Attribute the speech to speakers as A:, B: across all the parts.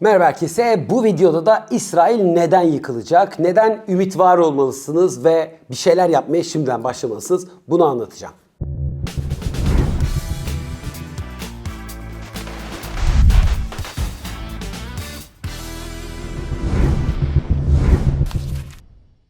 A: Merhaba herkese. Bu videoda da İsrail neden yıkılacak? Neden ümit var olmalısınız ve bir şeyler yapmaya şimdiden başlamalısınız? Bunu anlatacağım.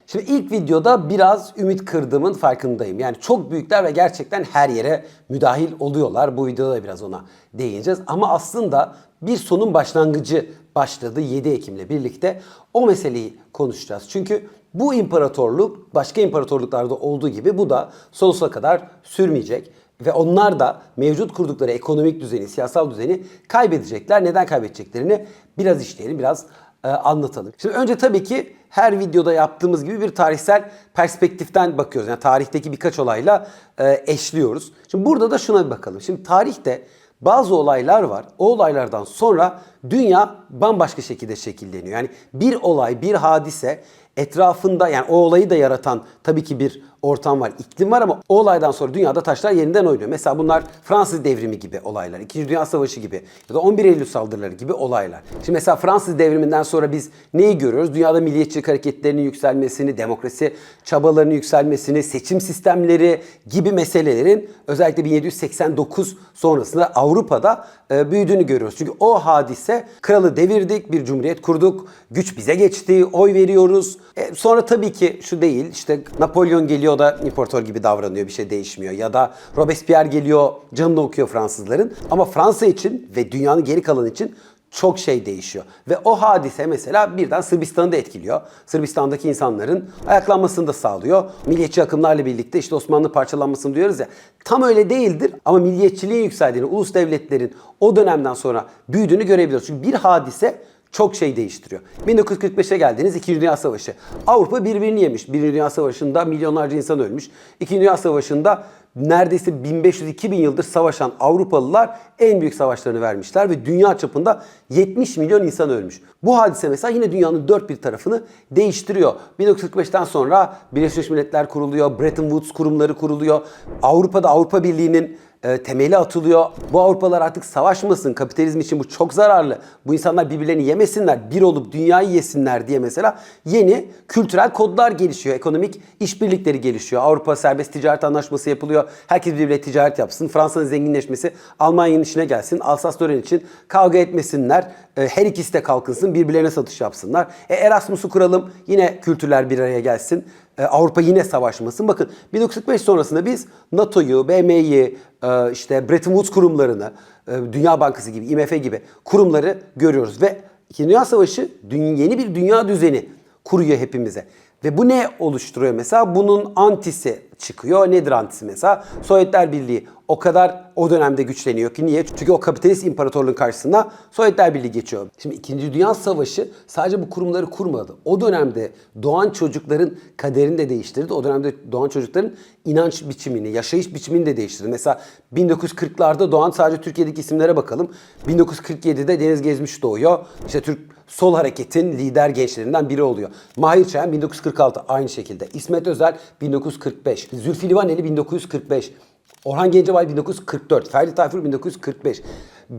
A: Şimdi ilk videoda biraz ümit kırdığımın farkındayım. Yani çok büyükler ve gerçekten her yere müdahil oluyorlar. Bu videoda da biraz ona değineceğiz. Ama aslında bir sonun başlangıcı başladı 7 Ekim'le birlikte. O meseleyi konuşacağız. Çünkü bu imparatorluk başka imparatorluklarda olduğu gibi bu da sonsuza kadar sürmeyecek. Ve onlar da mevcut kurdukları ekonomik düzeni, siyasal düzeni kaybedecekler. Neden kaybedeceklerini biraz işleyelim, biraz e, anlatalım. Şimdi önce tabii ki her videoda yaptığımız gibi bir tarihsel perspektiften bakıyoruz. Yani tarihteki birkaç olayla e, eşliyoruz. Şimdi burada da şuna bir bakalım. Şimdi tarihte bazı olaylar var. O olaylardan sonra dünya bambaşka şekilde şekilleniyor. Yani bir olay, bir hadise etrafında yani o olayı da yaratan tabii ki bir ortam var, iklim var ama o olaydan sonra dünyada taşlar yeniden oynuyor. Mesela bunlar Fransız devrimi gibi olaylar, İkinci Dünya Savaşı gibi ya da 11 Eylül saldırıları gibi olaylar. Şimdi mesela Fransız devriminden sonra biz neyi görüyoruz? Dünyada milliyetçilik hareketlerinin yükselmesini, demokrasi çabalarının yükselmesini, seçim sistemleri gibi meselelerin özellikle 1789 sonrasında Avrupa'da e, büyüdüğünü görüyoruz. Çünkü o hadise kralı devirdik, bir cumhuriyet kurduk, güç bize geçti, oy veriyoruz. E, sonra tabii ki şu değil, işte Napolyon geliyor da imparator gibi davranıyor, bir şey değişmiyor. Ya da Robespierre geliyor, canını okuyor Fransızların. Ama Fransa için ve dünyanın geri kalanı için çok şey değişiyor. Ve o hadise mesela birden Sırbistan'ı da etkiliyor. Sırbistan'daki insanların ayaklanmasını da sağlıyor. Milliyetçi akımlarla birlikte işte Osmanlı parçalanmasını diyoruz ya. Tam öyle değildir ama milliyetçiliğin yükseldiğini, ulus devletlerin o dönemden sonra büyüdüğünü görebiliyoruz. Çünkü bir hadise çok şey değiştiriyor. 1945'e geldiniz 2. Dünya Savaşı. Avrupa birbirini yemiş. 1. Dünya Savaşı'nda milyonlarca insan ölmüş. 2. Dünya Savaşı'nda neredeyse 1500-2000 yıldır savaşan Avrupalılar en büyük savaşlarını vermişler ve dünya çapında 70 milyon insan ölmüş. Bu hadise mesela yine dünyanın dört bir tarafını değiştiriyor. 1945'ten sonra Birleşmiş Milletler kuruluyor, Bretton Woods kurumları kuruluyor. Avrupa'da Avrupa Birliği'nin e, temeli atılıyor. Bu Avrupalar artık savaşmasın. Kapitalizm için bu çok zararlı. Bu insanlar birbirlerini yemesinler. Bir olup dünyayı yesinler diye mesela yeni kültürel kodlar gelişiyor. Ekonomik işbirlikleri gelişiyor. Avrupa serbest ticaret anlaşması yapılıyor. Herkes birbiriyle ticaret yapsın. Fransa'nın zenginleşmesi Almanya'nın işine gelsin. Alsas-Lorraine için kavga etmesinler. E, her ikisi de kalkınsın. Birbirlerine satış yapsınlar. E, Erasmus'u kuralım. Yine kültürler bir araya gelsin. E, Avrupa yine savaşmasın. Bakın 1945 sonrasında biz NATO'yu, BM'yi, e, işte Bretton Woods kurumlarını, e, Dünya Bankası gibi, IMF gibi kurumları görüyoruz. Ve İkinci Dünya Savaşı yeni bir dünya düzeni kuruyor hepimize. Ve bu ne oluşturuyor mesela? Bunun antisi çıkıyor. Nedir antisi mesela? Sovyetler Birliği o kadar o dönemde güçleniyor ki niye? Çünkü o kapitalist imparatorluğun karşısında Sovyetler Birliği geçiyor. Şimdi 2. Dünya Savaşı sadece bu kurumları kurmadı. O dönemde doğan çocukların kaderini de değiştirdi. O dönemde doğan çocukların inanç biçimini, yaşayış biçimini de değiştirdi. Mesela 1940'larda doğan sadece Türkiye'deki isimlere bakalım. 1947'de Deniz Gezmiş doğuyor. İşte Türk sol hareketin lider gençlerinden biri oluyor. Mahir Çayan 1946 aynı şekilde. İsmet Özel 1945. Zülfü Livaneli 1945. Orhan Gencebay 1944. Ferdi Tayfur 1945.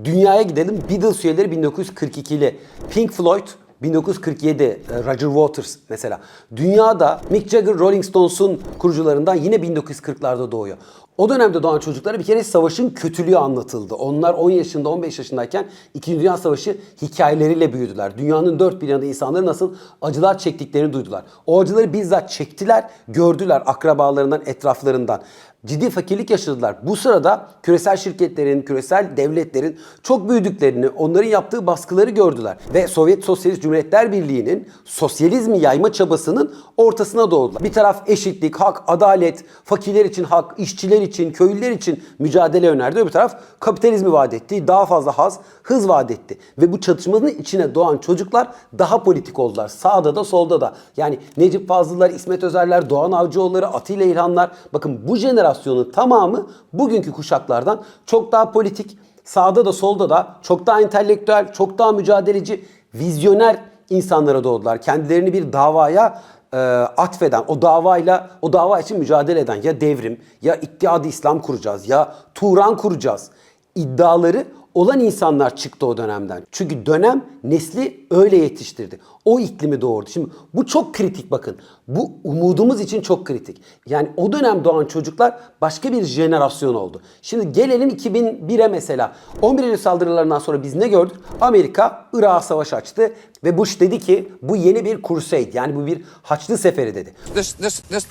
A: Dünyaya gidelim. Beatles üyeleri 1942'li. Pink Floyd 1947 e, Roger Waters mesela. Dünyada Mick Jagger Rolling Stones'un kurucularından yine 1940'larda doğuyor. O dönemde doğan çocuklara bir kere savaşın kötülüğü anlatıldı. Onlar 10 yaşında 15 yaşındayken 2. Dünya Savaşı hikayeleriyle büyüdüler. Dünyanın dört bir yanında insanların nasıl acılar çektiklerini duydular. O acıları bizzat çektiler, gördüler akrabalarından, etraflarından ciddi fakirlik yaşadılar. Bu sırada küresel şirketlerin, küresel devletlerin çok büyüdüklerini, onların yaptığı baskıları gördüler. Ve Sovyet Sosyalist Cumhuriyetler Birliği'nin sosyalizmi yayma çabasının ortasına doğdular. Bir taraf eşitlik, hak, adalet, fakirler için hak, işçiler için, köylüler için mücadele önerdi. Öbür taraf kapitalizmi vaat etti, daha fazla haz, hız vaat etti. Ve bu çatışmanın içine doğan çocuklar daha politik oldular. Sağda da solda da. Yani Necip Fazıllar, İsmet Özerler, Doğan Avcıoğulları, Atilla İlhanlar. Bakın bu jenerasyonun tamamı bugünkü kuşaklardan çok daha politik. Sağda da solda da çok daha entelektüel, çok daha mücadeleci, vizyoner insanlara doğdular. Kendilerini bir davaya e, atfeden, o davayla, o dava için mücadele eden ya devrim, ya İttihat-ı İslam kuracağız, ya Turan kuracağız iddiaları olan insanlar çıktı o dönemden. Çünkü dönem nesli öyle yetiştirdi. O iklimi doğurdu. Şimdi bu çok kritik bakın. Bu umudumuz için çok kritik. Yani o dönem doğan çocuklar başka bir jenerasyon oldu. Şimdi gelelim 2001'e mesela. 11 Eylül saldırılarından sonra biz ne gördük? Amerika Irak'a savaş açtı ve Bush dedi ki bu yeni bir crusade yani bu bir haçlı seferi dedi.
B: this this this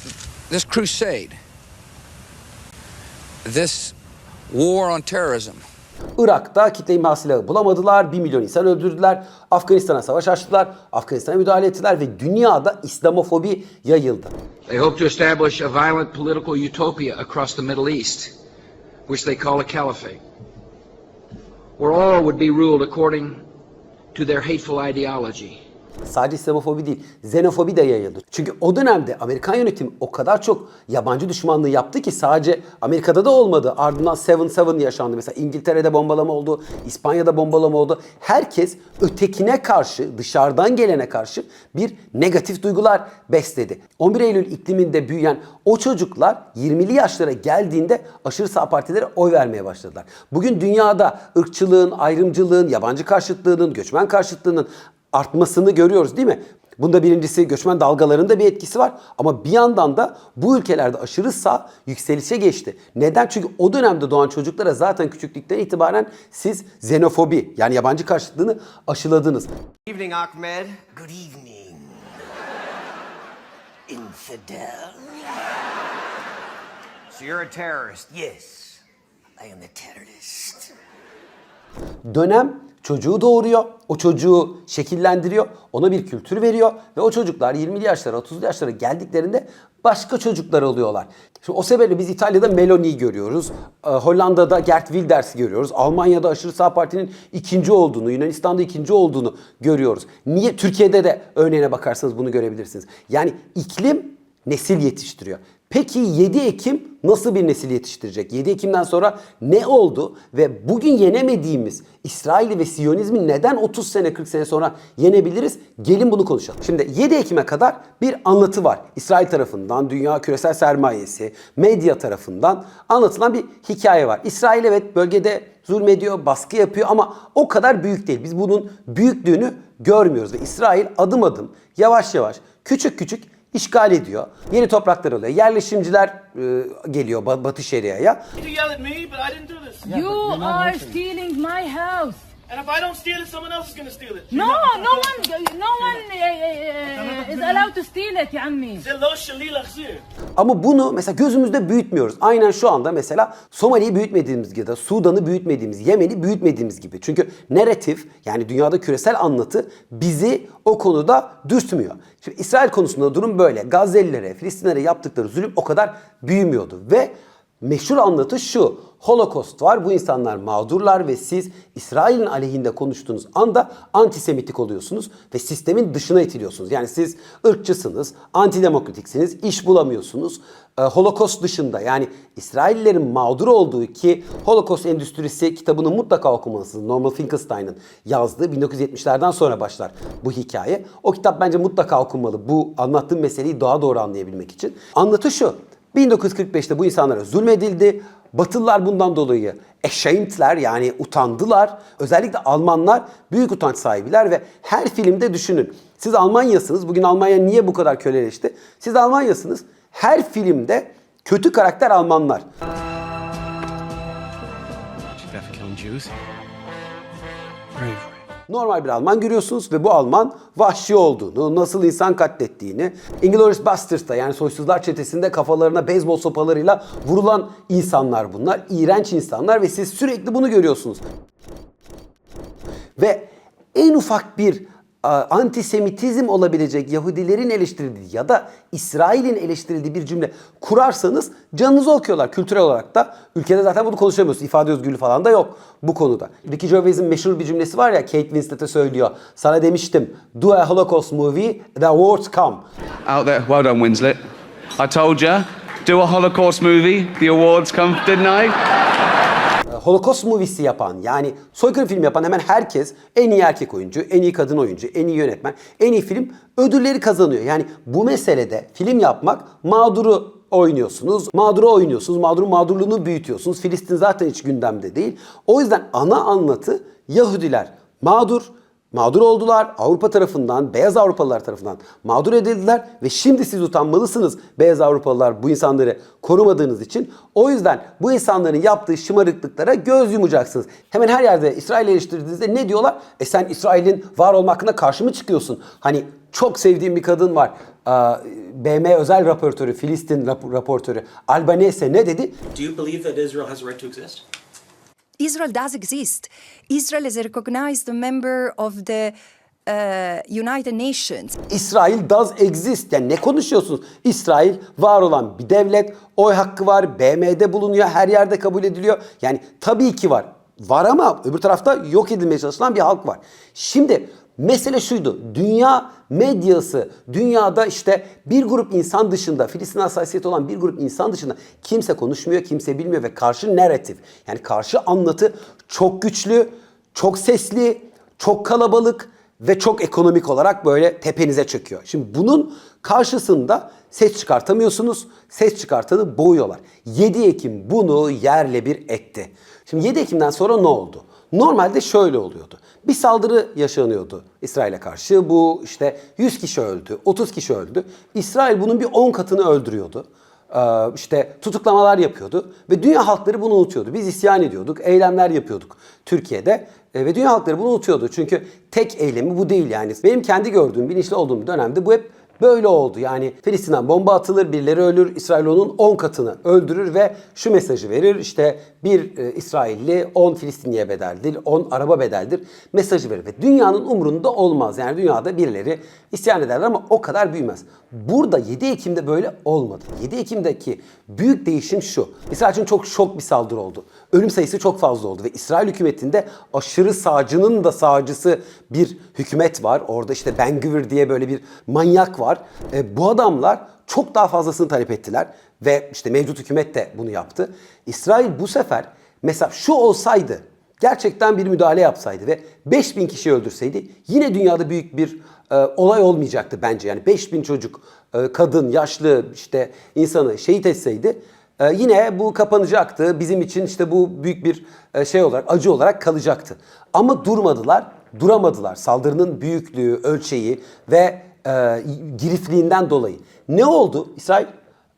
B: this crusade this war on terrorism
A: Irak'ta kitle imha silahı bulamadılar. 1 milyon insan öldürdüler. Afganistan'a savaş açtılar. Afganistan'a müdahale ettiler ve dünyada İslamofobi yayıldı.
C: They hope to establish a violent political utopia across the Middle East, which they call a caliphate, where all would be ruled according to their hateful ideology.
A: Sadece İslamofobi değil, xenofobi de yayıldı. Çünkü o dönemde Amerikan yönetimi o kadar çok yabancı düşmanlığı yaptı ki sadece Amerika'da da olmadı. Ardından 7-7 yaşandı. Mesela İngiltere'de bombalama oldu, İspanya'da bombalama oldu. Herkes ötekine karşı, dışarıdan gelene karşı bir negatif duygular besledi. 11 Eylül ikliminde büyüyen o çocuklar 20'li yaşlara geldiğinde aşırı sağ partilere oy vermeye başladılar. Bugün dünyada ırkçılığın, ayrımcılığın, yabancı karşıtlığının, göçmen karşıtlığının artmasını görüyoruz değil mi? Bunda birincisi göçmen dalgalarında bir etkisi var ama bir yandan da bu ülkelerde aşırı sağ yükselişe geçti. Neden? Çünkü o dönemde doğan çocuklara zaten küçüklükten itibaren siz xenofobi yani yabancı karşıtlığını aşıladınız.
D: Evening, Ahmed.
E: Good evening, infidel.
D: So you're a terrorist.
E: Yes, I am a terrorist.
A: Dönem çocuğu doğuruyor, o çocuğu şekillendiriyor, ona bir kültür veriyor ve o çocuklar 20'li yaşlara, 30'lu yaşlara geldiklerinde başka çocuklar oluyorlar. Şimdi o sebeple biz İtalya'da Meloni'yi görüyoruz, e, Hollanda'da Gert Wilders'i görüyoruz, Almanya'da aşırı sağ partinin ikinci olduğunu, Yunanistan'da ikinci olduğunu görüyoruz. Niye? Türkiye'de de örneğine bakarsanız bunu görebilirsiniz. Yani iklim nesil yetiştiriyor. Peki 7 Ekim nasıl bir nesil yetiştirecek? 7 Ekim'den sonra ne oldu ve bugün yenemediğimiz İsrail'i ve Siyonizmi neden 30 sene 40 sene sonra yenebiliriz? Gelin bunu konuşalım. Şimdi 7 Ekim'e kadar bir anlatı var. İsrail tarafından, dünya küresel sermayesi, medya tarafından anlatılan bir hikaye var. İsrail evet bölgede zulmediyor, baskı yapıyor ama o kadar büyük değil. Biz bunun büyüklüğünü görmüyoruz ve İsrail adım adım, yavaş yavaş, küçük küçük işgal ediyor. Yeni topraklar oluyor. Yerleşimciler e, geliyor Ba- Batı Şeria'ya.
F: You
G: are stealing my house.
F: And if I don't steal it, someone else is going to steal it.
G: No, no one, no one uh, is allowed to steal it
F: ya ammi.
A: Ama bunu mesela gözümüzde büyütmüyoruz. Aynen şu anda mesela Somali'yi büyütmediğimiz gibi ya da Sudan'ı büyütmediğimiz, Yemen'i büyütmediğimiz gibi. Çünkü narratif yani dünyada küresel anlatı bizi o konuda dürtmüyor. Şimdi İsrail konusunda durum böyle. Gazze'lilere, Filistinlere yaptıkları zulüm o kadar büyümüyordu ve meşhur anlatı şu. Holocaust var. Bu insanlar mağdurlar ve siz İsrail'in aleyhinde konuştuğunuz anda antisemitik oluyorsunuz ve sistemin dışına itiliyorsunuz. Yani siz ırkçısınız, antidemokratiksiniz, iş bulamıyorsunuz. Ee, Holocaust dışında yani İsraillerin mağdur olduğu ki Holocaust Endüstrisi kitabını mutlaka okumalısınız. Norman Finkelstein'ın yazdığı 1970'lerden sonra başlar bu hikaye. O kitap bence mutlaka okunmalı. Bu anlattığım meseleyi daha doğru anlayabilmek için. Anlatı şu. 1945'te bu insanlara zulmedildi. Batılılar bundan dolayı ashamed'ler yani utandılar. Özellikle Almanlar büyük utanç sahibiler ve her filmde düşünün. Siz Almanyasınız. Bugün Almanya niye bu kadar köleleşti? Siz Almanyasınız. Her filmde kötü karakter Almanlar.
H: Jews?
A: Normal bir Alman görüyorsunuz ve bu Alman vahşi olduğunu, nasıl insan katlettiğini, Inglourious Basterds'ta yani soysuzlar çetesinde kafalarına beyzbol sopalarıyla vurulan insanlar bunlar. İğrenç insanlar ve siz sürekli bunu görüyorsunuz. Ve en ufak bir antisemitizm olabilecek Yahudilerin eleştirildiği ya da İsrail'in eleştirildiği bir cümle kurarsanız canınızı okuyorlar kültürel olarak da. Ülkede zaten bunu konuşamıyoruz. İfade özgürlüğü falan da yok bu konuda. Ricky Gervais'in meşhur bir cümlesi var ya Kate Winslet'e söylüyor. Sana demiştim do a Holocaust movie the awards come.
H: Out there, well done, Winslet. I told ya, do a Holocaust movie, the awards come, didn't I?
A: Holocaust moviesi yapan yani soykırım film yapan hemen herkes en iyi erkek oyuncu, en iyi kadın oyuncu, en iyi yönetmen, en iyi film ödülleri kazanıyor. Yani bu meselede film yapmak mağduru oynuyorsunuz. Mağduru oynuyorsunuz. Mağdurun mağdurluğunu büyütüyorsunuz. Filistin zaten hiç gündemde değil. O yüzden ana anlatı Yahudiler mağdur, mağdur oldular. Avrupa tarafından, beyaz Avrupalılar tarafından mağdur edildiler ve şimdi siz utanmalısınız beyaz Avrupalılar bu insanları korumadığınız için. O yüzden bu insanların yaptığı şımarıklıklara göz yumacaksınız. Hemen her yerde İsrail'i eleştirdiğinizde ne diyorlar? E sen İsrail'in var olma hakkında karşı mı çıkıyorsun? Hani çok sevdiğim bir kadın var. BM özel raportörü, Filistin rap- raportörü Albanese ne dedi?
I: Do you believe that Israel has a right to exist?
J: Israel does exist. Israel is a recognized member of the uh, United Nations.
A: İsrail does exist. Yani ne konuşuyorsunuz? İsrail var olan bir devlet. Oy hakkı var. BM'de bulunuyor. Her yerde kabul ediliyor. Yani tabii ki var. Var ama öbür tarafta yok edilmeye çalışılan bir halk var. Şimdi mesele şuydu. Dünya medyası, dünyada işte bir grup insan dışında, Filistin hassasiyeti olan bir grup insan dışında kimse konuşmuyor, kimse bilmiyor ve karşı narratif yani karşı anlatı çok güçlü, çok sesli, çok kalabalık ve çok ekonomik olarak böyle tepenize çöküyor. Şimdi bunun karşısında ses çıkartamıyorsunuz. Ses çıkartanı boğuyorlar. 7 Ekim bunu yerle bir etti. Şimdi 7 Ekim'den sonra ne oldu? Normalde şöyle oluyordu. Bir saldırı yaşanıyordu İsrail'e karşı. Bu işte 100 kişi öldü, 30 kişi öldü. İsrail bunun bir 10 katını öldürüyordu. Ee, işte tutuklamalar yapıyordu ve dünya halkları bunu unutuyordu. Biz isyan ediyorduk, eylemler yapıyorduk Türkiye'de Ee, ve dünya halkları bunu unutuyordu. Çünkü tek eylemi bu değil yani. Benim kendi gördüğüm, bilinçli olduğum dönemde bu hep Böyle oldu yani Filistin'den bomba atılır, birileri ölür, İsrail onun 10 katını öldürür ve şu mesajı verir. İşte bir e, İsrailli 10 Filistinliye bedeldir, 10 araba bedeldir mesajı verir. Ve dünyanın umrunda olmaz. Yani dünyada birileri isyan ederler ama o kadar büyümez. Burada 7 Ekim'de böyle olmadı. 7 Ekim'deki büyük değişim şu. İsrail için çok şok bir saldırı oldu. Ölüm sayısı çok fazla oldu ve İsrail hükümetinde aşırı sağcının da sağcısı bir hükümet var. Orada işte Ben Gvir diye böyle bir manyak var. E, bu adamlar çok daha fazlasını talep ettiler ve işte mevcut hükümet de bunu yaptı. İsrail bu sefer mesela şu olsaydı gerçekten bir müdahale yapsaydı ve 5000 kişi öldürseydi yine dünyada büyük bir e, olay olmayacaktı bence. Yani 5000 çocuk, e, kadın, yaşlı işte insanı şehit etseydi e, yine bu kapanacaktı. Bizim için işte bu büyük bir e, şey olarak, acı olarak kalacaktı. Ama durmadılar, duramadılar. Saldırının büyüklüğü, ölçeği ve e, girifliğinden dolayı. Ne oldu? İsrail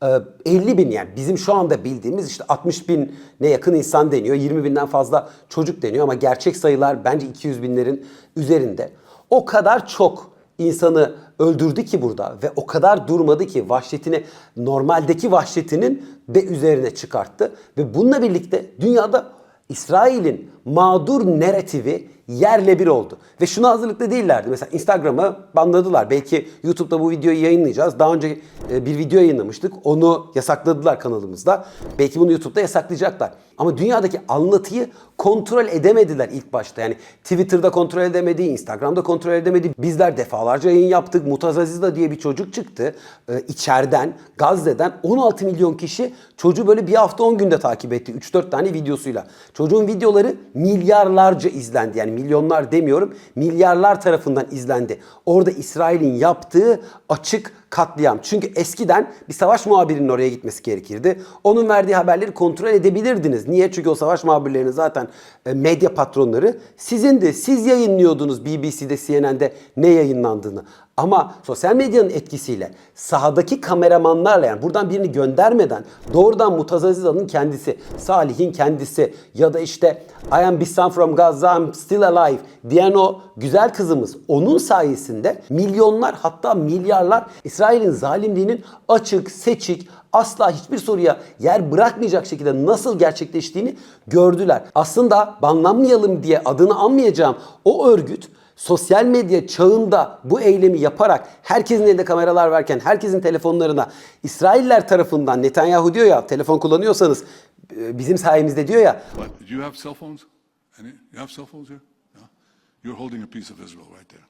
A: e, 50 bin yani bizim şu anda bildiğimiz işte 60 bin ne yakın insan deniyor. 20 binden fazla çocuk deniyor ama gerçek sayılar bence 200 binlerin üzerinde. O kadar çok insanı öldürdü ki burada ve o kadar durmadı ki vahşetini normaldeki vahşetinin de üzerine çıkarttı ve bununla birlikte dünyada İsrail'in mağdur narratifi yerle bir oldu. Ve şuna hazırlıklı değillerdi. Mesela Instagram'ı banladılar. Belki YouTube'da bu videoyu yayınlayacağız. Daha önce e, bir video yayınlamıştık. Onu yasakladılar kanalımızda. Belki bunu YouTube'da yasaklayacaklar. Ama dünyadaki anlatıyı kontrol edemediler ilk başta. Yani Twitter'da kontrol edemedi, Instagram'da kontrol edemedi. Bizler defalarca yayın yaptık. Mutaz Azizda diye bir çocuk çıktı. Ee, içeriden, Gazze'den 16 milyon kişi çocuğu böyle bir hafta 10 günde takip etti. 3-4 tane videosuyla. Çocuğun videoları milyarlarca izlendi. Yani milyonlar demiyorum. Milyarlar tarafından izlendi. Orada İsrail'in yaptığı açık katliam. Çünkü eskiden bir savaş muhabirinin oraya gitmesi gerekirdi. Onun verdiği haberleri kontrol edebilirdiniz. Niye? Çünkü o savaş muhabirlerinin zaten e, medya patronları sizindi. Siz yayınlıyordunuz BBC'de, CNN'de ne yayınlandığını. Ama sosyal medyanın etkisiyle sahadaki kameramanlarla yani buradan birini göndermeden doğrudan Mutaz Aziza'nın kendisi, Salih'in kendisi ya da işte I am Bissam from Gaza, I'm still alive diyen o güzel kızımız onun sayesinde milyonlar hatta milyarlar İsrail'in zalimliğinin açık, seçik, asla hiçbir soruya yer bırakmayacak şekilde nasıl gerçekleştiğini gördüler. Aslında banlanmayalım diye adını anmayacağım o örgüt sosyal medya çağında bu eylemi yaparak herkesin elinde kameralar varken herkesin telefonlarına İsrailler tarafından Netanyahu diyor ya telefon kullanıyorsanız e, bizim sayemizde diyor ya
K: But do you have cell phones? Any? You have cell phones here? No? You're holding a piece of Israel right there.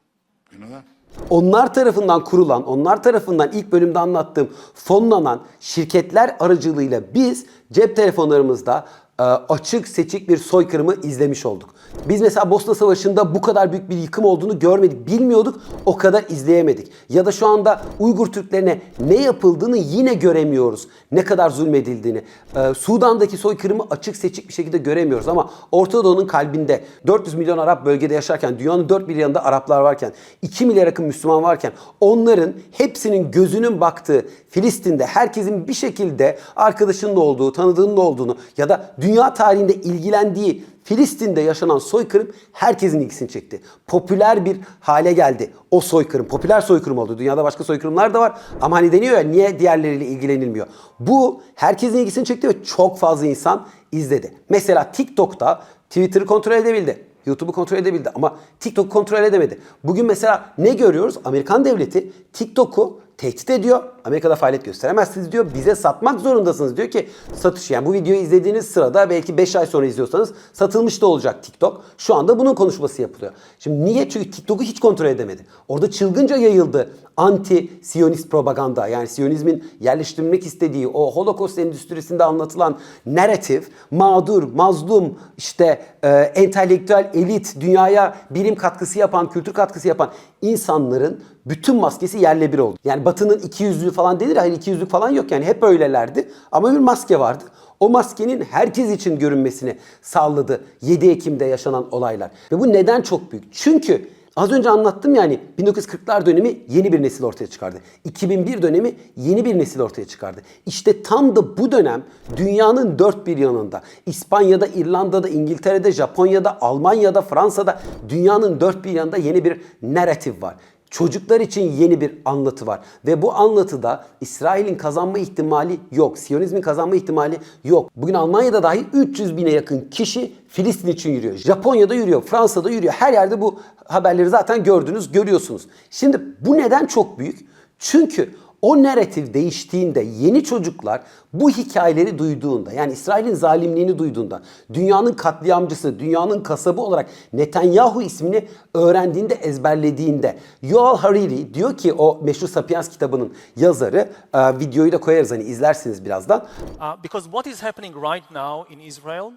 K: You know that?
A: onlar tarafından kurulan, onlar tarafından ilk bölümde anlattığım fonlanan şirketler aracılığıyla biz cep telefonlarımızda açık seçik bir soykırımı izlemiş olduk. Biz mesela Bosna Savaşı'nda bu kadar büyük bir yıkım olduğunu görmedik, bilmiyorduk, o kadar izleyemedik. Ya da şu anda Uygur Türklerine ne yapıldığını yine göremiyoruz. Ne kadar zulmedildiğini. Ee, Sudan'daki soykırımı açık seçik bir şekilde göremiyoruz ama Orta Doğu'nun kalbinde 400 milyon Arap bölgede yaşarken, dünyanın dört bir yanında Araplar varken, 2 milyar yakın Müslüman varken onların hepsinin gözünün baktığı Filistin'de herkesin bir şekilde arkadaşının da olduğu, tanıdığının da olduğunu ya da dünya tarihinde ilgilendiği Filistin'de yaşanan soykırım herkesin ilgisini çekti. Popüler bir hale geldi o soykırım. Popüler soykırım oldu. Dünyada başka soykırımlar da var ama hani deniyor ya niye diğerleriyle ilgilenilmiyor. Bu herkesin ilgisini çekti ve çok fazla insan izledi. Mesela TikTok'ta Twitter'ı kontrol edebildi. YouTube'u kontrol edebildi ama TikTok'u kontrol edemedi. Bugün mesela ne görüyoruz? Amerikan devleti TikTok'u tehdit ediyor. Amerika'da faaliyet gösteremezsiniz diyor. Bize satmak zorundasınız diyor ki satış yani bu videoyu izlediğiniz sırada belki 5 ay sonra izliyorsanız satılmış da olacak TikTok. Şu anda bunun konuşması yapılıyor. Şimdi niye? Çünkü TikTok'u hiç kontrol edemedi. Orada çılgınca yayıldı anti Siyonist propaganda. Yani Siyonizmin yerleştirmek istediği o Holocaust endüstrisinde anlatılan narratif mağdur, mazlum, işte e, entelektüel elit, dünyaya bilim katkısı yapan, kültür katkısı yapan insanların bütün maskesi yerle bir oldu. Yani Batı'nın iki yüzlüğü falan denir. Hayır iki yüzlük falan yok yani hep öylelerdi. Ama bir maske vardı. O maskenin herkes için görünmesini sağladı 7 Ekim'de yaşanan olaylar. Ve bu neden çok büyük? Çünkü az önce anlattım yani 1940'lar dönemi yeni bir nesil ortaya çıkardı. 2001 dönemi yeni bir nesil ortaya çıkardı. İşte tam da bu dönem dünyanın dört bir yanında İspanya'da, İrlanda'da, İngiltere'de, Japonya'da, Almanya'da, Fransa'da dünyanın dört bir yanında yeni bir narratif var. Çocuklar için yeni bir anlatı var. Ve bu anlatıda İsrail'in kazanma ihtimali yok. Siyonizmin kazanma ihtimali yok. Bugün Almanya'da dahi 300 bine yakın kişi Filistin için yürüyor. Japonya'da yürüyor, Fransa'da yürüyor. Her yerde bu haberleri zaten gördünüz, görüyorsunuz. Şimdi bu neden çok büyük? Çünkü o narratif değiştiğinde yeni çocuklar bu hikayeleri duyduğunda yani İsrail'in zalimliğini duyduğunda dünyanın katliamcısı, dünyanın kasabı olarak Netanyahu ismini öğrendiğinde, ezberlediğinde Yuval Hariri diyor ki o meşhur Sapiens kitabının yazarı e, videoyu da koyarız hani izlersiniz birazdan.
I: Uh, because what is happening right now in Israel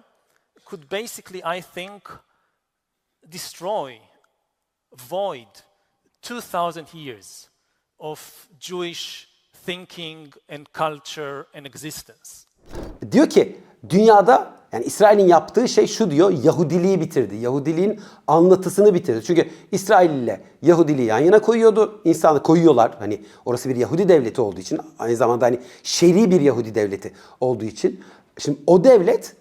I: could basically, I think, destroy, void 2,000 years of Jewish thinking and culture and existence.
A: Diyor ki dünyada yani İsrail'in yaptığı şey şu diyor Yahudiliği bitirdi. Yahudiliğin anlatısını bitirdi. Çünkü İsrail ile Yahudiliği yan yana koyuyordu. İnsanı koyuyorlar. Hani orası bir Yahudi devleti olduğu için aynı zamanda hani şer'i bir Yahudi devleti olduğu için. Şimdi o devlet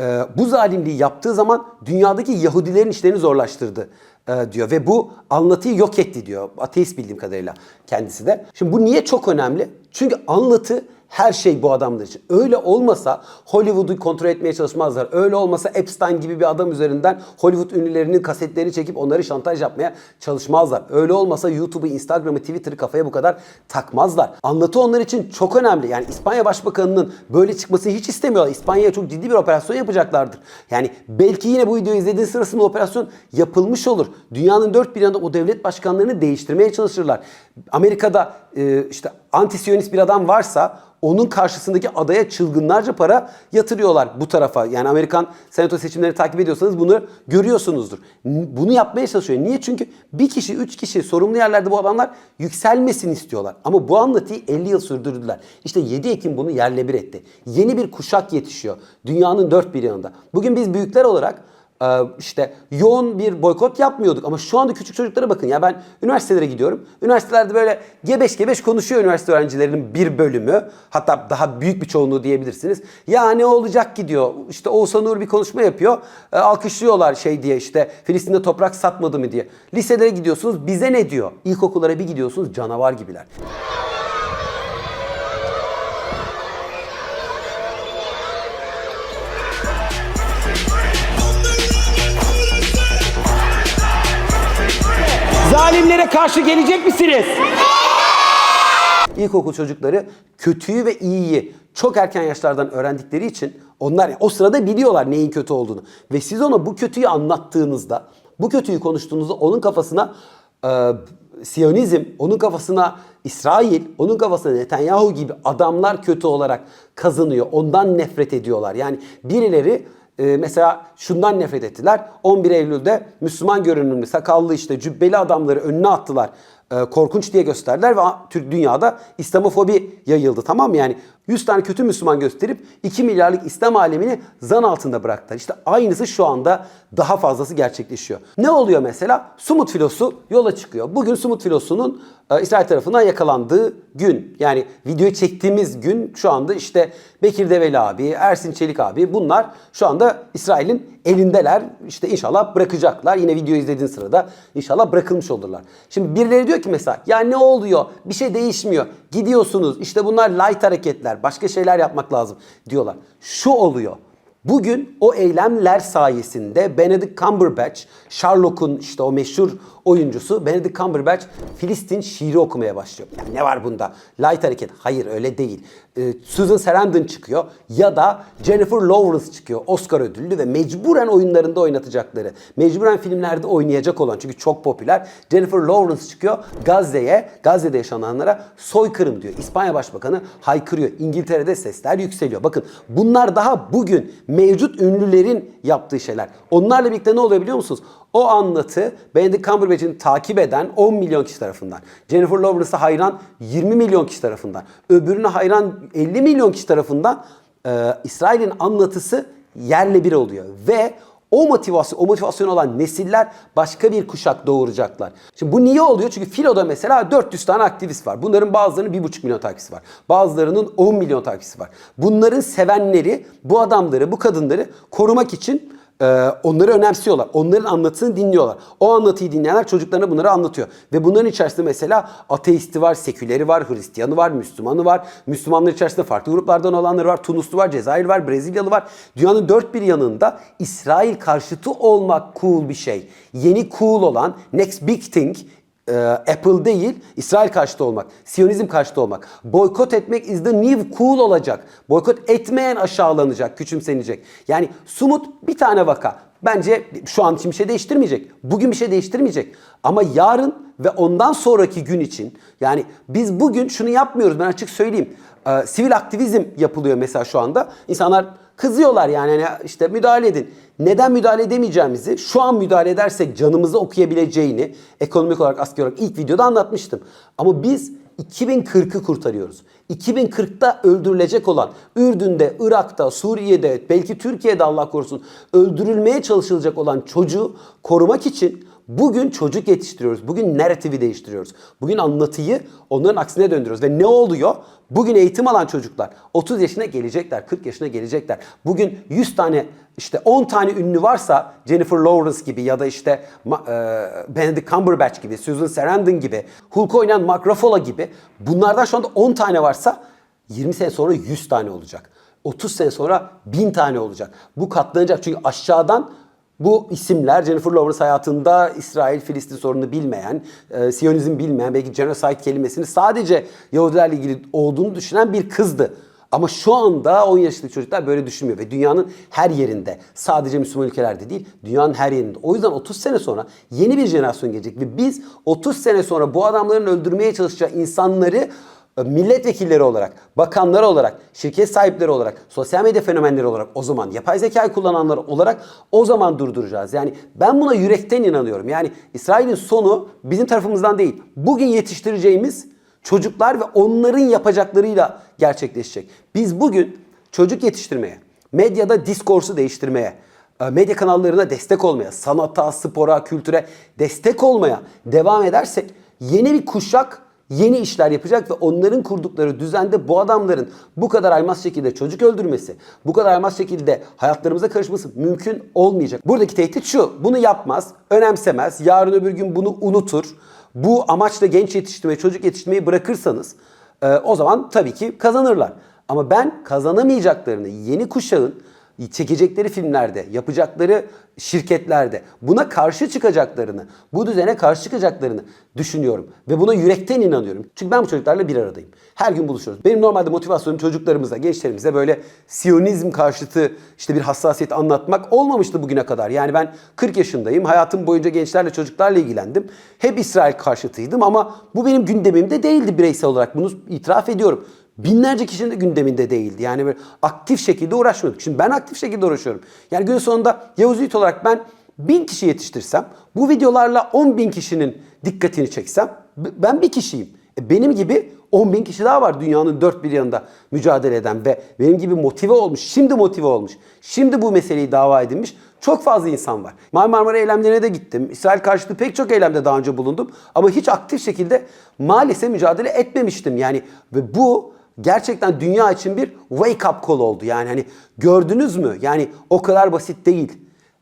A: e, bu zalimliği yaptığı zaman dünyadaki Yahudilerin işlerini zorlaştırdı e, diyor ve bu anlatıyı yok etti diyor. Ateist bildiğim kadarıyla kendisi de. Şimdi bu niye çok önemli? Çünkü anlatı her şey bu adamlar için. Öyle olmasa Hollywood'u kontrol etmeye çalışmazlar. Öyle olmasa Epstein gibi bir adam üzerinden Hollywood ünlülerinin kasetlerini çekip onları şantaj yapmaya çalışmazlar. Öyle olmasa YouTube'u, Instagram'ı, Twitter'ı kafaya bu kadar takmazlar. Anlatı onlar için çok önemli. Yani İspanya Başbakanı'nın böyle çıkmasını hiç istemiyorlar. İspanya'ya çok ciddi bir operasyon yapacaklardır. Yani belki yine bu videoyu izlediğin sırasında operasyon yapılmış olur. Dünyanın dört bir yanında o devlet başkanlarını değiştirmeye çalışırlar. Amerika'da e, işte anti-siyonist bir adam varsa onun karşısındaki adaya çılgınlarca para yatırıyorlar bu tarafa. Yani Amerikan senato seçimlerini takip ediyorsanız bunu görüyorsunuzdur. Bunu yapmaya çalışıyor. Niye? Çünkü bir kişi, üç kişi sorumlu yerlerde bu adamlar yükselmesini istiyorlar. Ama bu anlatıyı 50 yıl sürdürdüler. İşte 7 Ekim bunu yerle bir etti. Yeni bir kuşak yetişiyor. Dünyanın dört bir yanında. Bugün biz büyükler olarak işte yoğun bir boykot yapmıyorduk ama şu anda küçük çocuklara bakın ya ben üniversitelere gidiyorum. Üniversitelerde böyle gebeş gebeş konuşuyor üniversite öğrencilerinin bir bölümü hatta daha büyük bir çoğunluğu diyebilirsiniz. Ya ne olacak ki diyor işte Oğuzhan Uğur bir konuşma yapıyor e, alkışlıyorlar şey diye işte Filistin'de toprak satmadı mı diye. Liselere gidiyorsunuz bize ne diyor? İlkokullara bir gidiyorsunuz canavar gibiler. Zalimlere karşı gelecek misiniz? İlkokul çocukları kötüyü ve iyiyi çok erken yaşlardan öğrendikleri için onlar o sırada biliyorlar neyin kötü olduğunu. Ve siz ona bu kötüyü anlattığınızda, bu kötüyü konuştuğunuzda onun kafasına e, Siyonizm, onun kafasına İsrail, onun kafasına Netanyahu gibi adamlar kötü olarak kazanıyor. Ondan nefret ediyorlar. Yani birileri e, mesela şundan nefret ettiler. 11 Eylül'de Müslüman görünümlü, sakallı işte cübbeli adamları önüne attılar. E, korkunç diye gösterdiler ve Türk dünyada İslamofobi yayıldı tamam mı? Yani 100 tane kötü Müslüman gösterip 2 milyarlık İslam alemini zan altında bıraktılar. İşte aynısı şu anda daha fazlası gerçekleşiyor. Ne oluyor mesela? Sumut filosu yola çıkıyor. Bugün Sumut filosunun e, İsrail tarafından yakalandığı gün. Yani videoyu çektiğimiz gün şu anda işte Bekir Develi abi, Ersin Çelik abi bunlar şu anda İsrail'in elindeler. İşte inşallah bırakacaklar. Yine video izlediğin sırada inşallah bırakılmış olurlar. Şimdi birileri diyor ki mesela ya ne oluyor? Bir şey değişmiyor. Gidiyorsunuz. İşte bunlar light hareketler. Başka şeyler yapmak lazım diyorlar. Şu oluyor. Bugün o eylemler sayesinde Benedict Cumberbatch, Sherlock'un işte o meşhur oyuncusu Benedict Cumberbatch Filistin şiiri okumaya başlıyor. Yani ne var bunda? Light hareket. Hayır öyle değil. Ee, Susan Sarandon çıkıyor ya da Jennifer Lawrence çıkıyor. Oscar ödüllü ve mecburen oyunlarında oynatacakları, mecburen filmlerde oynayacak olan çünkü çok popüler. Jennifer Lawrence çıkıyor Gazze'ye, Gazze'de yaşananlara soykırım diyor. İspanya Başbakanı haykırıyor. İngiltere'de sesler yükseliyor. Bakın bunlar daha bugün mevcut ünlülerin yaptığı şeyler. Onlarla birlikte ne oluyor biliyor musunuz? O anlatı Benedict Cumberbatch'in takip eden 10 milyon kişi tarafından. Jennifer Lawrence'a hayran 20 milyon kişi tarafından. Öbürüne hayran 50 milyon kişi tarafından e, İsrail'in anlatısı yerle bir oluyor. Ve o motivasyon, o motivasyon olan nesiller başka bir kuşak doğuracaklar. Şimdi bu niye oluyor? Çünkü Filo'da mesela 400 tane aktivist var. Bunların bazılarının 1,5 milyon takipçisi var. Bazılarının 10 milyon takipçisi var. Bunların sevenleri bu adamları, bu kadınları korumak için ee, onları önemsiyorlar. Onların anlatısını dinliyorlar. O anlatıyı dinleyenler çocuklarına bunları anlatıyor. Ve bunların içerisinde mesela ateisti var, seküleri var, Hristiyanı var, Müslümanı var. Müslümanlar içerisinde farklı gruplardan olanları var. Tunuslu var, Cezayir var, Brezilyalı var. Dünyanın dört bir yanında İsrail karşıtı olmak cool bir şey. Yeni cool olan next big thing e, Apple değil, İsrail karşıtı olmak, Siyonizm karşıtı olmak. Boykot etmek is the new cool olacak. Boykot etmeyen aşağılanacak, küçümsenecek. Yani Sumut bir tane vaka. Bence şu an için bir şey değiştirmeyecek. Bugün bir şey değiştirmeyecek. Ama yarın ve ondan sonraki gün için yani biz bugün şunu yapmıyoruz ben açık söyleyeyim. Ee, sivil aktivizm yapılıyor mesela şu anda. İnsanlar kızıyorlar yani hani işte müdahale edin. Neden müdahale edemeyeceğimizi, şu an müdahale edersek canımızı okuyabileceğini ekonomik olarak askeri olarak ilk videoda anlatmıştım. Ama biz 2040'ı kurtarıyoruz. 2040'ta öldürülecek olan Ürdün'de, Irak'ta, Suriye'de, belki Türkiye'de Allah korusun öldürülmeye çalışılacak olan çocuğu korumak için bugün çocuk yetiştiriyoruz. Bugün narratifi değiştiriyoruz. Bugün anlatıyı onların aksine döndürüyoruz. Ve ne oluyor? Bugün eğitim alan çocuklar 30 yaşına gelecekler, 40 yaşına gelecekler. Bugün 100 tane işte 10 tane ünlü varsa Jennifer Lawrence gibi ya da işte e, Benedict Cumberbatch gibi, Susan Sarandon gibi, Hulk oynayan Mark Ruffalo gibi bunlardan şu anda 10 tane varsa 20 sene sonra 100 tane olacak. 30 sene sonra 1000 tane olacak. Bu katlanacak çünkü aşağıdan bu isimler Jennifer Lawrence hayatında İsrail-Filistin sorununu bilmeyen, e, Siyonizm bilmeyen, belki genocide kelimesini sadece Yahudilerle ilgili olduğunu düşünen bir kızdı. Ama şu anda 10 yaşındaki çocuklar böyle düşünmüyor ve dünyanın her yerinde sadece Müslüman ülkelerde değil dünyanın her yerinde. O yüzden 30 sene sonra yeni bir jenerasyon gelecek ve biz 30 sene sonra bu adamların öldürmeye çalışacağı insanları milletvekilleri olarak, bakanlar olarak, şirket sahipleri olarak, sosyal medya fenomenleri olarak o zaman yapay zekayı kullananlar olarak o zaman durduracağız. Yani ben buna yürekten inanıyorum. Yani İsrail'in sonu bizim tarafımızdan değil. Bugün yetiştireceğimiz çocuklar ve onların yapacaklarıyla gerçekleşecek. Biz bugün çocuk yetiştirmeye, medyada diskursu değiştirmeye, e, medya kanallarına destek olmaya, sanata, spora, kültüre destek olmaya devam edersek yeni bir kuşak yeni işler yapacak ve onların kurdukları düzende bu adamların bu kadar aymaz şekilde çocuk öldürmesi, bu kadar aymaz şekilde hayatlarımıza karışması mümkün olmayacak. Buradaki tehdit şu, bunu yapmaz, önemsemez, yarın öbür gün bunu unutur. Bu amaçla genç yetiştirmeyi, çocuk yetiştirmeyi bırakırsanız e, o zaman tabii ki kazanırlar. Ama ben kazanamayacaklarını, yeni kuşağın çekecekleri filmlerde, yapacakları şirketlerde buna karşı çıkacaklarını, bu düzene karşı çıkacaklarını düşünüyorum. Ve buna yürekten inanıyorum. Çünkü ben bu çocuklarla bir aradayım. Her gün buluşuyoruz. Benim normalde motivasyonum çocuklarımıza, gençlerimize böyle siyonizm karşıtı işte bir hassasiyet anlatmak olmamıştı bugüne kadar. Yani ben 40 yaşındayım. Hayatım boyunca gençlerle, çocuklarla ilgilendim. Hep İsrail karşıtıydım ama bu benim gündemimde değildi bireysel olarak. Bunu itiraf ediyorum. Binlerce kişinin de gündeminde değildi. Yani böyle aktif şekilde uğraşmıyorduk. Şimdi ben aktif şekilde uğraşıyorum. Yani gün sonunda Yavuz Yiğit olarak ben bin kişi yetiştirsem, bu videolarla 10 bin kişinin dikkatini çeksem, ben bir kişiyim. E benim gibi 10 bin kişi daha var dünyanın dört bir yanında mücadele eden ve benim gibi motive olmuş, şimdi motive olmuş, şimdi bu meseleyi dava edinmiş çok fazla insan var. Mar Marmara eylemlerine de gittim. İsrail karşıtı pek çok eylemde daha önce bulundum. Ama hiç aktif şekilde maalesef mücadele etmemiştim. Yani ve bu gerçekten dünya için bir wake up call oldu. Yani hani gördünüz mü? Yani o kadar basit değil.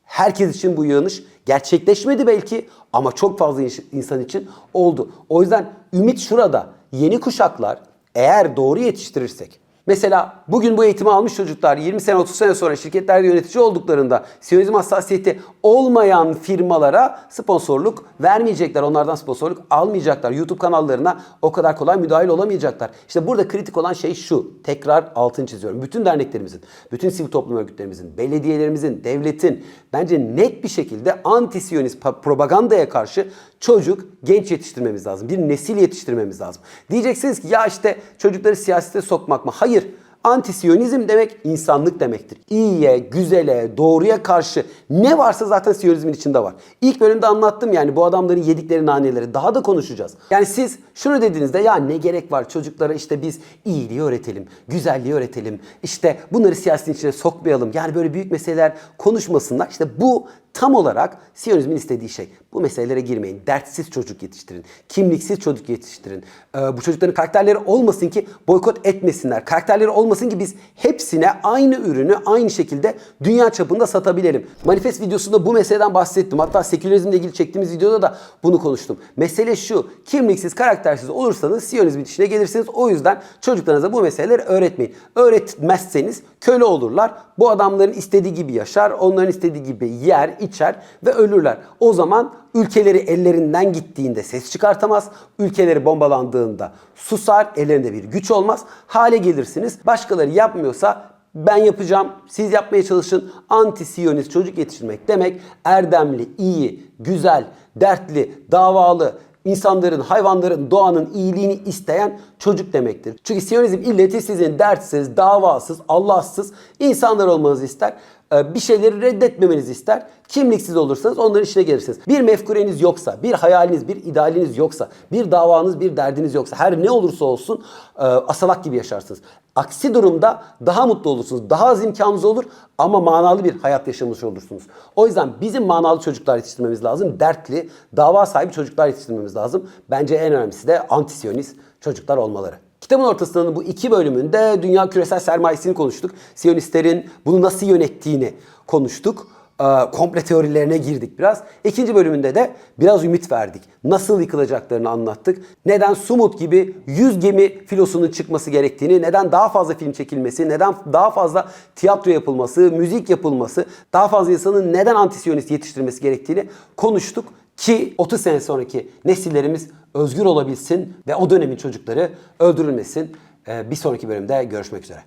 A: Herkes için bu uyanış gerçekleşmedi belki ama çok fazla insan için oldu. O yüzden ümit şurada. Yeni kuşaklar eğer doğru yetiştirirsek Mesela bugün bu eğitimi almış çocuklar 20 sene 30 sene sonra şirketlerde yönetici olduklarında Siyonizm hassasiyeti olmayan firmalara sponsorluk vermeyecekler. Onlardan sponsorluk almayacaklar. YouTube kanallarına o kadar kolay müdahil olamayacaklar. İşte burada kritik olan şey şu. Tekrar altını çiziyorum. Bütün derneklerimizin, bütün sivil toplum örgütlerimizin, belediyelerimizin, devletin bence net bir şekilde anti-Siyonist pa- propagandaya karşı çocuk, genç yetiştirmemiz lazım. Bir nesil yetiştirmemiz lazım. Diyeceksiniz ki ya işte çocukları siyasete sokmak mı? Hayır. Antisiyonizm demek insanlık demektir. İyiye, güzele, doğruya karşı ne varsa zaten Siyonizmin içinde var. İlk bölümde anlattım yani bu adamların yedikleri naneleri daha da konuşacağız. Yani siz şunu dediğinizde ya ne gerek var çocuklara işte biz iyiliği öğretelim, güzelliği öğretelim. İşte bunları siyasetin içine sokmayalım. Yani böyle büyük meseleler konuşmasınlar. İşte bu tam olarak Siyonizmin istediği şey. Bu meselelere girmeyin. Dertsiz çocuk yetiştirin. Kimliksiz çocuk yetiştirin. Ee, bu çocukların karakterleri olmasın ki boykot etmesinler. Karakterleri olmasın ki biz hepsine aynı ürünü aynı şekilde dünya çapında satabilelim. Manifest videosunda bu meseleden bahsettim. Hatta sekülerizmle ilgili çektiğimiz videoda da bunu konuştum. Mesele şu. Kimliksiz, karaktersiz olursanız Siyonizmin içine gelirsiniz. O yüzden çocuklarınıza bu meseleleri öğretmeyin. Öğretmezseniz köle olurlar. Bu adamların istediği gibi yaşar, onların istediği gibi yer, içer ve ölürler. O zaman ülkeleri ellerinden gittiğinde ses çıkartamaz, ülkeleri bombalandığında susar, ellerinde bir güç olmaz, hale gelirsiniz. Başkaları yapmıyorsa ben yapacağım, siz yapmaya çalışın. Anti-Siyonist çocuk yetiştirmek demek erdemli, iyi, güzel, dertli, davalı, insanların, hayvanların, doğanın iyiliğini isteyen çocuk demektir. Çünkü Siyonizm illeti sizin dertsiz, davasız, Allahsız insanlar olmanızı ister. Ee, Bir şeyleri reddetmemenizi ister. Kimliksiz olursanız onların işine gelirsiniz. Bir mefkureniz yoksa, bir hayaliniz, bir idealiniz yoksa, bir davanız, bir derdiniz yoksa, her ne olursa olsun e, asalak gibi yaşarsınız. Aksi durumda daha mutlu olursunuz, daha az imkanınız olur ama manalı bir hayat yaşamış olursunuz. O yüzden bizim manalı çocuklar yetiştirmemiz lazım. Dertli, dava sahibi çocuklar yetiştirmemiz lazım. Bence en önemlisi de antisyonist çocuklar olmaları. Kitabın ortasının bu iki bölümünde dünya küresel sermayesini konuştuk. Siyonistlerin bunu nasıl yönettiğini konuştuk. Ee, komple teorilerine girdik biraz. İkinci bölümünde de biraz ümit verdik. Nasıl yıkılacaklarını anlattık. Neden Sumut gibi 100 gemi filosunun çıkması gerektiğini, neden daha fazla film çekilmesi, neden daha fazla tiyatro yapılması, müzik yapılması, daha fazla insanın neden antisyonist yetiştirmesi gerektiğini konuştuk. Ki 30 sene sonraki nesillerimiz özgür olabilsin ve o dönemin çocukları öldürülmesin. Ee, Bir sonraki bölümde görüşmek üzere.